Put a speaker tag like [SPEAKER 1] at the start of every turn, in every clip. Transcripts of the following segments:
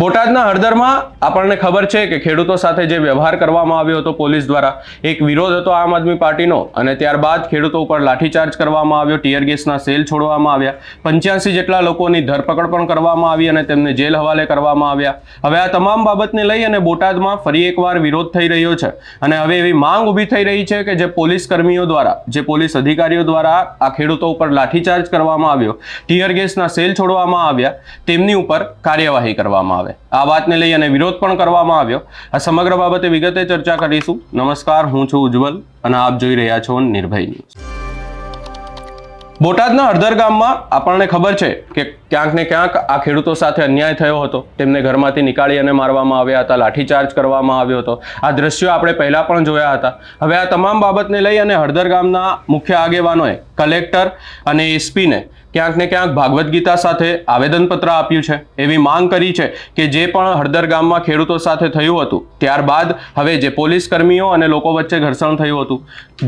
[SPEAKER 1] બોટાદના હળદરમાં આપણને ખબર છે કે ખેડૂતો સાથે જે વ્યવહાર કરવામાં આવ્યો હતો પોલીસ દ્વારા, એક વિરોધ હતો આમ આદમી પાર્ટીનો અને ત્યારબાદ ખેડૂતો ઉપર લાઠીચાર્જ કરવામાં આવ્યો, ટીયર ગેસના સેલ છોડવામાં આવ્યા, પંચ્યાસી જેટલા લોકોની ધરપકડ પણ કરવામાં આવી અને તેમને જેલ હવાલે કરવામાં આવ્યા. હવે આ તમામ બાબતને લઈ અને બોટાદમાં ફરી એકવાર વિરોધ થઈ રહ્યો છે અને હવે એવી માંગ ઊભી થઈ રહી છે કે જે પોલીસ કર્મીઓ દ્વારા, જે પોલીસ અધિકારીઓ દ્વારા આ ખેડૂતો ઉપર લાઠીચાર્જ કરવામાં આવ્યો, ટીયર ગેસના સેલ છોડવામાં આવ્યા, તેમની ઉપર કાર્યવાહી કરવામાં આવે. આ વાતને લઈ અને વિરોધ પણ કરવામાં આવ્યો. આ સમગ્ર બાબતે વિગતે ચર્ચા કરીશું. નમસ્કાર, હું છું ઉજ્જવલ અને આપ જોઈ રહ્યા છો નિર્ભય ન્યૂઝ. બોટાદના હળદર ગામમાં આપણને ખબર છે કે ક્યાંક ને ક્યાંક આ ખેડૂતો સાથે અન્યાય થયો હતો. તેમને ઘરમાંથી નીકાળી અને મારવામાં આવ્યા હતા, લાઠીચાર્જ કરવામાં આવ્યો હતો. આ દ્રશ્યો આપણે પહેલા પણ જોયા હતા. હવે આ તમામ બાબતને લઈ અને હળદર ગામના મુખ્ય આગેવાનોએ કલેક્ટર અને એસપીને ક્યાંક ને ક્યાંક ભાગવદ્ ગીતા સાથે આવેદનપત્ર આપ્યું છે. એવી માંગ કરી છે કે જે પણ હળદર ગામમાં ખેડૂતો સાથે થયું હતું, ત્યારબાદ હવે જે પોલીસ કર્મીઓ અને લોકો વચ્ચે ઘર્ષણ થયું હતું,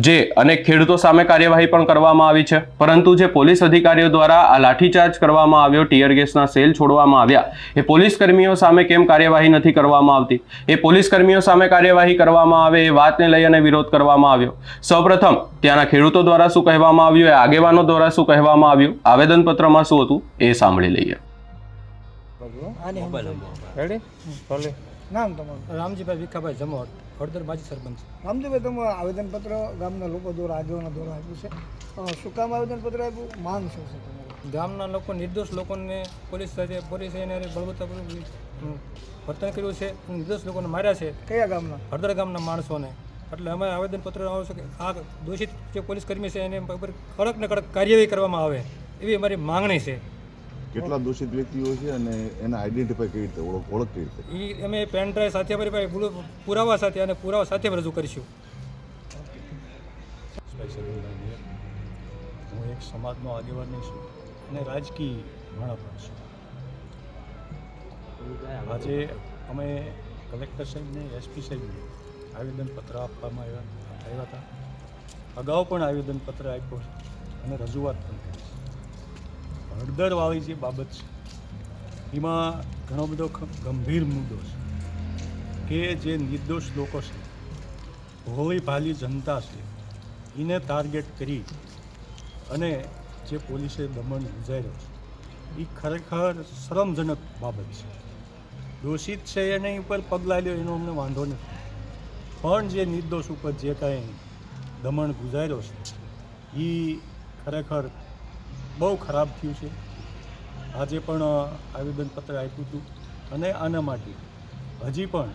[SPEAKER 1] જે અનેક ખેડૂતો સામે કાર્યવાહી પણ કરવામાં આવી છે. પરંતુ જે પોલીસ અધિકારીઓ દ્વારા આ લાઠીચાર્જ કરવામાં આવ્યો, ટીયર ગેસના સેલ છોડવામાં આવ્યા, એ પોલીસ કર્મીઓ સામે કેમ કાર્યવાહી નથી કરવામાં આવતી? એ પોલીસ કર્મીઓ સામે કાર્યવાહી કરવામાં આવે એ વાતને લઈ અને વિરોધ કરવામાં આવ્યો. સૌપ્રથમ ત્યાંના ખેડૂતો દ્વારા શું કહેવામાં આવ્યું? એ આગેવાનો દ્વારા શું કહેવામાં આવ્યું? આવેદનપત્રમાં શું હતું? એ સાંભળી લઈએ.
[SPEAKER 2] નામ તમારું.
[SPEAKER 3] રામજીભાઈ વિખાભાઈ જમોર હળદર માજી સરપંચ.
[SPEAKER 2] રામજીભાઈ તમે આવેદનપત્ર ગામના લોકો દ્વારા આગેવાનો દ્વારા આપ્યું છે. શું કામ આવેદનપત્ર આપ્યું? માંગ શું છે તમારી?
[SPEAKER 3] ગામના લોકો નિર્દોષ લોકોને પોલીસ સાથે પોલીસ એને બળવત્તાપૂર્વક વર્તન કર્યું છે. નિર્દોષ લોકોને માર્યા છે.
[SPEAKER 2] કયા ગામના?
[SPEAKER 3] હળદર ગામના માણસોને. એટલે અમે આવેદનપત્ર આવું છે કે આ દોષિત જે પોલીસ કર્મી છે એને ઉપર કડક ને કડક કાર્યવાહી કરવામાં આવે એવી અમારી માંગણી છે.
[SPEAKER 4] કેટલા દોષિત વ્યક્તિઓ છે અને એના આઈડેન્ટિફાઈ કેવી રીતે ઓળખ ઓળખ કેવી રીતે?
[SPEAKER 3] એ અમે પેન ડ્રાઈવ સાથે અમારી પાસે પુરાવા સાથે અને પુરાવા સાથે રજૂ કરીશું.
[SPEAKER 5] હું એક સમાજનો આગેવાન છું અને રાજકીય ભણા પણ છું. આજે અમે કલેક્ટર સાહેબને એસપી સાહેબને આવેદનપત્ર આપવામાં આવ્યા આવ્યા હતા. અગાઉ પણ આવેદનપત્ર આપ્યો છે અને રજૂઆત પણ કરી છે. હળદરવાળી જે બાબત છે, એમાં ઘણો બધો ગંભીર મુદ્દો છે કે જે નિર્દોષ લોકો છે ભોળી ભાલી જનતા છે, એને ટાર્ગેટ કરી અને જે પોલીસે દમન ગુજાર્યો છે એ ખરેખર શરમજનક બાબત છે. દોષિત છે એની ઉપર પગલાં લ્યો એનો અમને વાંધો નથી. પણ જે નિર્દોષ ઉપર જે કાંઈ દમણ ગુજાર્યો છે એ ખરેખર બહુ ખરાબ થયું છે. આજે પણ આવેદનપત્ર આપ્યું હતું અને આના માટે હજી પણ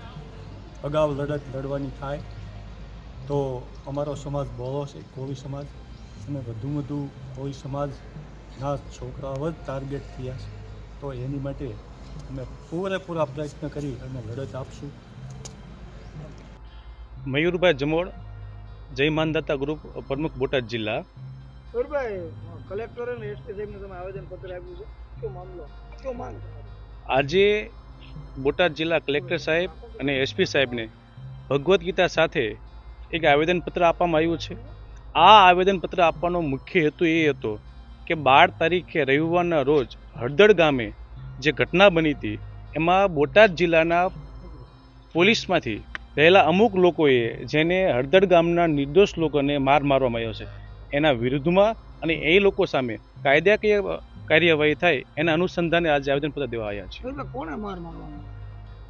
[SPEAKER 5] અગાઉ લડત લડવાની થાય તો અમારો સમાજ બહોળો છે, કોળી સમાજ અને વધુ વધુ કોળી સમાજના છોકરાઓ જ ટાર્ગેટ થયા છે. તો એની માટે અમે પૂરેપૂરા પ્રયત્ન કરી અને લડત આપશું.
[SPEAKER 6] મયુરભાઈ જમોડ જય માનદાતા ગ્રુપ પ્રમુખ બોટાદ જિલ્લા.
[SPEAKER 2] સૌરભાઈ કલેક્ટર અને એસપી સાહેબને તમે આવેદનપત્ર આપ્યું છે. શું મામલો? શું માંગ
[SPEAKER 6] આજે બોટાદ જિલ્લા કલેક્ટર સાહેબ અને એસપી સાહેબને ભગવદ્ ગીતા સાથે એક આવેદનપત્ર આપવામાં આવ્યું છે. આ આવેદનપત્ર આપવાનો મુખ્ય હેતુ એ હતો કે બાર તારીખે રવિવારના રોજ હળદળ ગામે જે ઘટના બની હતી એમાં બોટાદ જિલ્લાના પોલીસમાંથી રહેલા અમુક લોકોએ જેને હળદડ ગામના નિર્દોષ લોકોને માર મારવામાં આવ્યો છે એના વિરુદ્ધમાં અને એ લોકો સામે કાયદાકીય કાર્યવાહી થાય એના અનુસંધાને આજે આવેદનપત્ર દેવા આવ્યા છે.
[SPEAKER 2] માર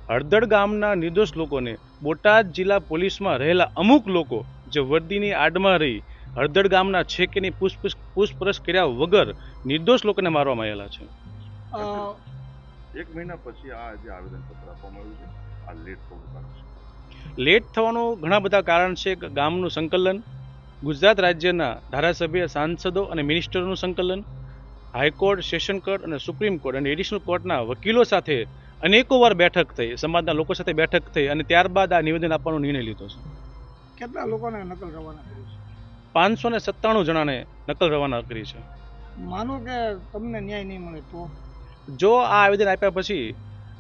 [SPEAKER 6] હળદળ ગામના નિર્દોષ લોકોને બોટાદ જિલ્લા પોલીસમાં રહેલા અમુક લોકો જે વર્દીની આડમાં રહી હળદડ ગામના છેકેની કે નહીં પૂછપરછ કર્યા વગર નિર્દોષ લોકોને મારવામાં આવેલા છે.
[SPEAKER 4] એક મહિના પછી આ જે આવેદનપત્ર આપવામાં આવ્યું છે આ લેટ થોડું છે.
[SPEAKER 6] લેટ થવાનું ઘણા બધા કારણ છે. ગામનું સંકલન ગુજરાત રાજ્યના ધારાસભ્ય સાંસદો અને મિનિસ્ટરોનું સંકલન હાઈકોર્ટ સેશન કોર્ટ અને સુપ્રીમ કોર્ટ અને એડિશનલ કોર્ટના વકીલો સાથે અનેકો વાર બેઠક થઈ સમાજના લોકો સાથે બેઠક થઈ અને ત્યારબાદ આ નિવેદન આપવાનો નિર્ણય લીધો છે.
[SPEAKER 2] કેટલા લોકોને નકલ રવાના કરી છે?
[SPEAKER 6] પાંચસો ને સત્તાણું જણાને નકલ રવાના કરી છે.
[SPEAKER 2] માનો કે તમને ન્યાય નહીં મળે તો?
[SPEAKER 6] જો આ આવેદન આપ્યા પછી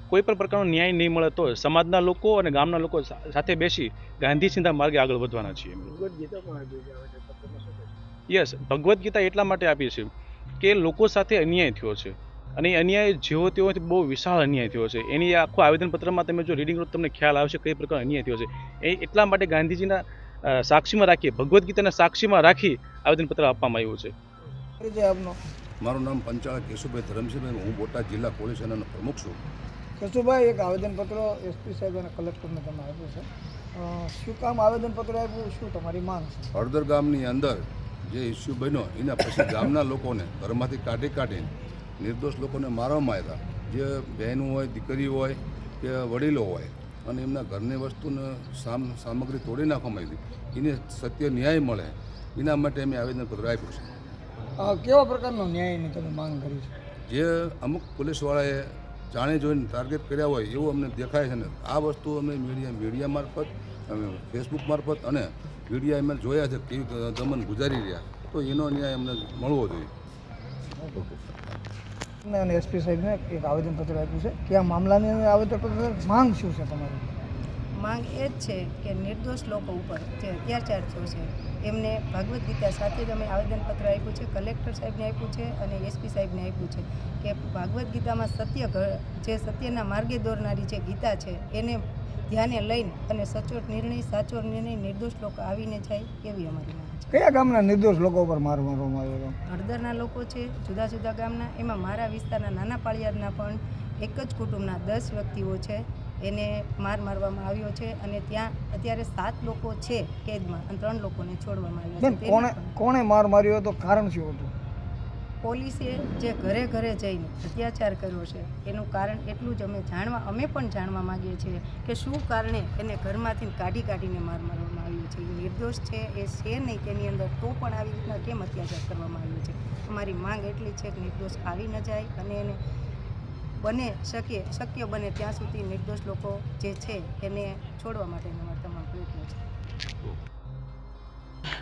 [SPEAKER 6] કોઈ પણ પ્રકારનો ન્યાય નહીં મળે તો સમાજના લોકો અને ગામના લોકો સાથે બેસી ગાંધી ચિંતા માર્ગે આગળ વધવાના છીએ? યસ ભગવદ્ ગીતા એટલા માટે આપી છે કે લોકો સાથે અન્યાય થયો છે. અને અન્યાય જેવો તેવો બહુ વિશાળ અન્યાય થયો છે. એની આખું આવેદનપત્રમાં તમે જો રીડિંગ કરો તમને ખ્યાલ આવશે કઈ પ્રકાર અન્યાય થયો છે. એ એટલા માટે ગાંધીજીના સાક્ષીમાં રાખી ભગવદ્ ગીતાના સાક્ષીમાં રાખી આવેદનપત્ર આપવામાં આવ્યું છે.
[SPEAKER 7] મારું નામ પંચાળા કેશુભાઈ ધરમસિંહભાઈ. હું બોટાદ જિલ્લા પોલીસ પ્રમુખ છું.
[SPEAKER 2] કશુભાઈ એક આવેદનપત્ર એસપી સાહેબ અને કલેક્ટરને તમે આપ્યું છે. શું કામ આવેદનપત્ર આપ્યું? શું તમારી માંગ છે?
[SPEAKER 7] હળદર ગામની અંદર જે ઇસ્યુ બન્યો એના પછી ગામના લોકોને ઘરમાંથી કાઢી કાઢીને નિર્દોષ લોકોને મારવામાં આવ્યા. જે બહેનો હોય દીકરી હોય કે વડીલો હોય અને એમના ઘરની વસ્તુને સામ સામગ્રી તોડી નાખવામાં આવી. એને સત્ય ન્યાય મળે એના માટે અમે આવેદનપત્ર આપ્યું છે.
[SPEAKER 2] કેવા પ્રકારનો ન્યાયની તમે માંગ કરી છે?
[SPEAKER 7] જે અમુક પોલીસવાળાએ જાણી જોઈને ટાર્ગેટ કર્યા હોય એવું અમને દેખાય છે ને. આ વસ્તુ અમે મીડિયા મીડિયા મારફત, અમે ફેસબુક મારફત અને મીડિયા અમે જોયા છે કેવી દમન ગુજારી રહ્યા. તો એનો ન્યાય અમને મળવો જોઈએ.
[SPEAKER 2] અને એસપી સાહેબને એક આવેદનપત્ર આપ્યું છે કે આ મામલાની આવેદનપત્ર માંગ શું છે તમારી?
[SPEAKER 8] માંગ એ જ છે કે નિર્દોષ લોકો ઉપર જે અત્યાચાર થયો છે એમને ભગવદ્ ગીતા સાથે જ અમે આવેદનપત્ર આપ્યું છે કલેક્ટર સાહેબને આપ્યું છે અને એસપી સાહેબને આપ્યું છે કે ભાગવદ્ ગીતામાં સત્ય જે સત્યના માર્ગે દોરનારી જે ગીતા છે એને ધ્યાને લઈને અને સચોટ નિર્ણય સાચો નિર્ણય નિર્દોષ લોકો આવીને જાય એવી અમારી માંગ
[SPEAKER 2] કયા ગામના નિર્દોષ લોકો ઉપર માર મારવામાં આવ્યો હતો?
[SPEAKER 8] હળદરના લોકો છે જુદા જુદા ગામના એમાં મારા વિસ્તારના નાના પાળિયાદના પણ એક જ કુટુંબના દસ વ્યક્તિઓ છે. એને માર મારવામાં આવ્યો છે અને ત્યાં અત્યારે સાત લોકો છે કેદમાં અને ત્રણ લોકોને છોડવામાં આવ્યા છે.
[SPEAKER 2] કોણે કોણે માર માર્યો હતો? કારણ શું હતું?
[SPEAKER 8] પોલીસે જે ઘરે ઘરે જઈને અત્યાચાર કર્યો છે એનું કારણ એટલું જ અમે જાણવા અમે પણ જાણવા માગીએ છીએ કે શું કારણે એને ઘરમાંથી કાઢી કાઢીને માર મારવામાં આવ્યો છે. એ નિર્દોષ છે એ છે નહીં તેની અંદર તો પણ આવી રીતના કેમ અત્યાચાર કરવામાં આવ્યો છે? અમારી માંગ એટલી છે કે નિર્દોષ આવી ન જાય અને એને બને શકે, શક્ય બને ત્યાં સુધી નિર્દોષ લોકો જે છે એને છોડવા માટેના તમામ પ્રયત્નો છે.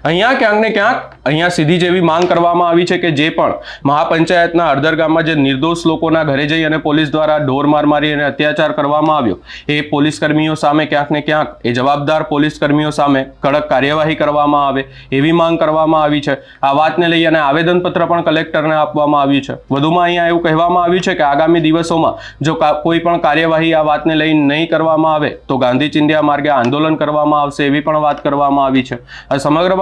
[SPEAKER 1] અહીંયા ક્યાંક ને ક્યાંક અહીંયા સીધી જેવી માંગ કરવામાં આવી છે કે જે પણ મહાપંચાયતના હળદર ગામમાં જે નિર્દોષ લોકોના ઘરે જઈ અને પોલીસ દ્વારા ઢોર માર મારી અને અત્યાચાર કરવામાં આવ્યો, એ પોલીસ કર્મીઓ સામે ક્યાંક ને ક્યાંક, એ જવાબદાર પોલીસ કર્મીઓ સામે કડક કાર્યવાહી કરવામાં આવે એવી માંગ કરવામાં આવી છે. આ વાતને લઈ અને આવેદનપત્ર પણ કલેક્ટરને આપવામાં આવ્યું છે. વધુમાં અહીંયા એવું કહેવામાં આવ્યું છે કે આગામી દિવસોમાં જો કોઈ પણ કાર્યવાહી આ વાતને લઈને નહીં કરવામાં આવે, તો ગાંધી ચિંધ્યા માર્ગે આંદોલન કરવામાં આવશે એવી પણ વાત કરવામાં આવી છે. આ સમગ્ર